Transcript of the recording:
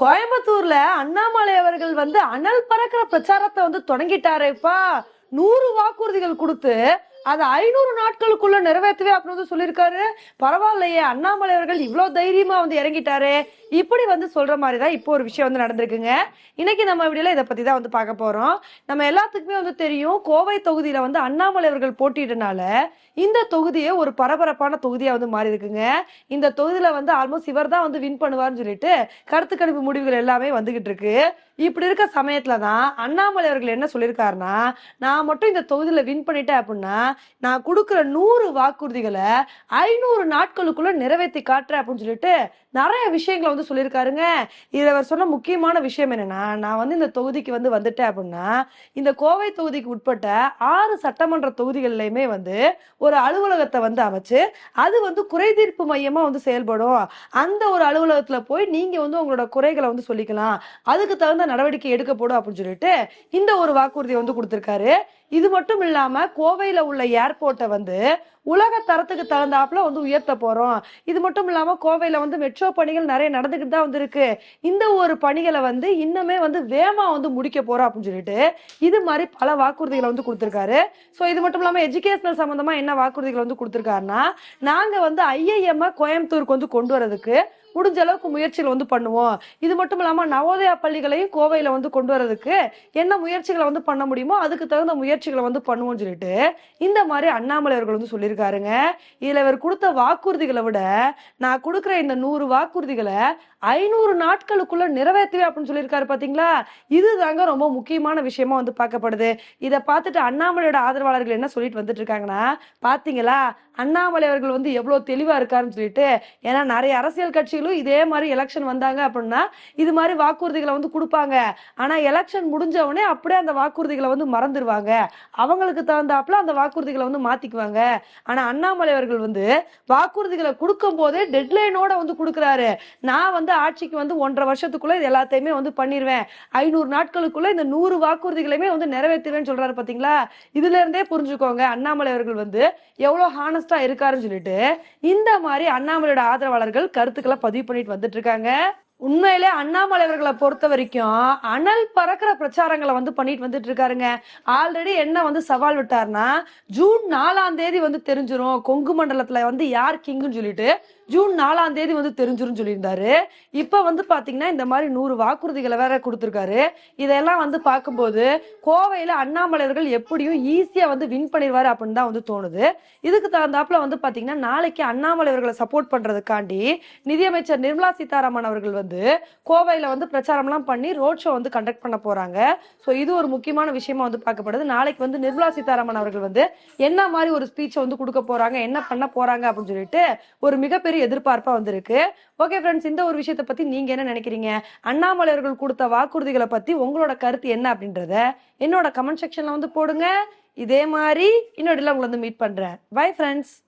கோயம்புத்தூர்ல அண்ணாமலை அவர்கள் வந்து அனல் பறக்கிற பிரச்சாரத்தை வந்து தொடங்கிட்டாரேப்பா. நூறு வாக்குறுதிகள் கொடுத்து அதை ஐநூறு நாட்களுக்குள்ள நிறைவேற்றவே அப்படின்னு வந்து சொல்லியிருக்காரு. பரவாயில்லையே அண்ணாமலை அவர்கள் இவ்வளவு தைரியமா வந்து இறங்கிட்டாரே. இப்படி வந்து சொல்ற மாதிரி தான் இப்போ ஒரு விஷயம் வந்து நடந்திருக்குங்க. இன்னைக்கு நம்ம வீடியோல இதை பத்தி தான் வந்து பார்க்க போறோம். நம்ம எல்லாத்துக்குமே வந்து தெரியும் கோவை தொகுதியில வந்து அண்ணாமலை அவர்கள் போட்டியிட்டனால இந்த தொகுதியே ஒரு பரபரப்பான தொகுதியா வந்து மாறி இருக்குங்க இந்த தொகுதியில வந்து ஆல்மோஸ்ட் இவர் தான் வந்து வின் பண்ணுவார்னு சொல்லிட்டு கருத்து கணிப்பு முடிவுகள் எல்லாமே வந்துகிட்டு இருக்கு. இப்படி இருக்க சமயத்துல தான் அண்ணாமலை அவர்கள் என்ன சொல்லியிருக்காருன்னா நான் மட்டும் இந்த தொகுதியில வின் பண்ணிட்டேன் அப்படின்னா நான் கொடுக்குற நூறு வாக்குறுதிகளை ஐநூறு நாட்களுக்குள்ள நிறைவேற்றி காட்டுறேன் அப்படின்னு சொல்லிட்டு நிறைய விஷயங்களை வந்து சொல்லியிருக்காருங்க. இதில் அவர் சொன்ன முக்கியமான விஷயம் என்னன்னா நான் வந்து இந்த தொகுதிக்கு வந்து வந்துட்டேன் அப்படின்னா இந்த கோவை தொகுதிக்கு உட்பட்ட ஆறு சட்டமன்ற தொகுதிகள்லையுமே வந்து ஒரு அலுவலகத்தை வந்து அமைச்சு அது வந்து குறைதீர்ப்பு மையமாக வந்து செயல்படும். அந்த ஒரு அலுவலகத்தில் போய் நீங்கள் வந்து உங்களோட குறைகளை வந்து சொல்லிக்கலாம். அதுக்கு தகுந்த நடவடிக்கை எடுக்கப்படும் அப்படின்னு சொல்லிட்டு இந்த ஒரு வாக்குறுதியை வந்து கொடுத்துருக்காரு. இது மட்டும் இல்லாமல் கோவையில் உள்ள ஏர்போர்ட்டை வந்து உலக தரத்துக்கு தகுந்தாப்புல வந்து உயர்த்த போறோம். இது மட்டும் இல்லாம கோவையில வந்து மெட்ரோ பணிகள் நிறைய நடந்துகிட்டு தான் வந்து இருக்கு இந்த ஒரு பணிகளை வந்து இன்னுமே வந்து வேமா வந்து முடிக்க போறோம் அப்படின்னு சொல்லிட்டு இது மாதிரி பல வாக்குறுதிகளை வந்து கொடுத்துருக்காரு. ஸோ இது மட்டும் இல்லாம எஜுகேஷனல் சம்பந்தமா என்ன வாக்குறுதிகளை வந்து கொடுத்துருக்காருன்னா நாங்க வந்து ஐஐஎம் கோயம்புத்தூருக்கு வந்து கொண்டு வரதுக்கு முடிஞ்ச அளவுக்கு முயற்சிகள் வந்து பண்ணுவோம். இது மட்டும் இல்லாமல் நவோதயா பள்ளிகளையும் கோவையில் வந்து கொண்டு வரதுக்கு என்ன முயற்சிகளை வந்து பண்ண முடியுமோ அதுக்கு தகுந்த முயற்சிகளை வந்து பண்ணுவோம்னு சொல்லிட்டு இந்த மாதிரி அண்ணாமலை அவர்கள் வந்து சொல்லியிருக்காருங்க. இதில் இவர் கொடுத்த வாக்குறுதிகளை விட நான் கொடுக்குற இந்த நூறு வாக்குறுதிகளை ஐநூறு நாட்களுக்குள்ள நிறைவேற்றுவேன் அப்படின்னு சொல்லியிருக்காரு பார்த்தீங்களா இது தாங்க ரொம்ப முக்கியமான விஷயமா வந்து பார்க்கப்படுது. இதை பார்த்துட்டு அண்ணாமலையோட ஆதரவாளர்கள் என்ன சொல்லிட்டு வந்துட்டு இருக்காங்கன்னா பார்த்தீங்களா அண்ணாமலை அவர்கள் வந்து எவ்வளோ தெளிவாக இருக்காருன்னு சொல்லிட்டு ஏன்னா நிறைய அரசியல் கட்சிகளும் இதே மாதிரி எலெக்ஷன் வந்தாங்க அப்படின்னா இது மாதிரி வாக்குறுதிகளை வந்து கொடுப்பாங்க. ஆனா எலெக்ஷன் முடிஞ்ச உடனே அப்படியே அந்த வாக்குறுதிகளை வந்து மறந்துடுவாங்க அவங்களுக்கு தகுந்தாப்புல அந்த வாக்குறுதிகளை வந்து மாத்திக்குவாங்க. ஆனா அண்ணாமலை அவர்கள் வந்து வாக்குறுதிகளை கொடுக்கும் போதே டெட்லைனோட வந்து கொடுக்குறாரு. நான் வந்து ஆட்சிக்கு வந்து ஒன்றரை வருஷத்துக்குள்ள இது எல்லாத்தையுமே வந்து பண்ணிடுவேன் ஐநூறு நாட்களுக்குள்ள இந்த நூறு வாக்குறுதிகளையுமே வந்து நிறைவேற்றுவேன்னு சொல்றாரு பாத்தீங்களா? இதுல இருந்தே புரிஞ்சுக்கோங்க அண்ணாமலை அவர்கள் வந்து எவ்வளவு ஹானஸ்டா இருக்காருன்னு சொல்லிட்டு இந்த மாதிரி அண்ணாமலையோட ஆதரவாளர்கள் கருத்துக்களை பதிவு பண்ணிட்டு வந்துட்டு இருக்காங்க. உண்மையிலே அண்ணாமலை அவர்களை பொறுத்த வரைக்கும் அனல் பறக்கிற பிரச்சாரங்களை வந்து பண்ணிட்டு வந்துட்டு இருக்காருங்க. ஆல்ரெடி என்ன வந்து சவால் விட்டாருன்னா ஜூன் நாலாம் தேதி வந்து தெரிஞ்சிரும். கொங்கு மண்டலத்துல வந்து யார் கிங்குன்னு சொல்லிட்டு ஜூன் நாலாம் தேதி வந்து தெரிஞ்சிரும் சொல்லியிருந்தாரு. இப்ப வந்து பாத்தீங்கன்னா இந்த மாதிரி நூறு வாக்குறுதிகளை வேற கொடுத்துருக்காரு. இதெல்லாம் வந்து பார்க்கும்போது கோவையில அண்ணாமலையர்கள் எப்படியும் ஈஸியா வந்து வின் பண்ணிடுவாரு அப்படின்னு தான் வந்து தோணுது. இதுக்கு தகுந்தாப்புல வந்து பாத்தீங்கன்னா நாளைக்கு அண்ணாமலை அவர்களை சப்போர்ட் பண்றதுக்காண்டி நிதியமைச்சர் நிர்மலா சீதாராமன் அவர்கள் வந்து வந்து கோவையில் வந்து பிரச்சாரம்லாம் பண்ணி ரோட் ஷோ வந்து கண்டக்ட் பண்ண போகிறாங்க ஸோ இது ஒரு முக்கியமான விஷயமா வந்து பார்க்கப்படுது. நாளைக்கு வந்து நிர்மலா சீதாராமன் அவர்கள் வந்து என்ன மாதிரி ஒரு ஸ்பீச்சை வந்து கொடுக்க போகிறாங்க என்ன பண்ண போகிறாங்க அப்படின்னு சொல்லிட்டு ஒரு மிகப்பெரிய எதிர்பார்ப்பாக வந்திருக்கு. ஓகே ஃப்ரெண்ட்ஸ் இந்த ஒரு விஷயத்தை பற்றி நீங்கள் என்ன நினைக்கிறீங்க? அண்ணாமலை அவர்கள் கொடுத்த வாக்குறுதிகளை பற்றி உங்களோட கருத்து என்ன அப்படின்றத என்னோட கமெண்ட் செக்ஷனில் வந்து போடுங்க. இதே மாதிரி இன்னொரு உங்களை வந்து மீட் பண்ணுறேன் பை ஃப்ரெண்ட்ஸ்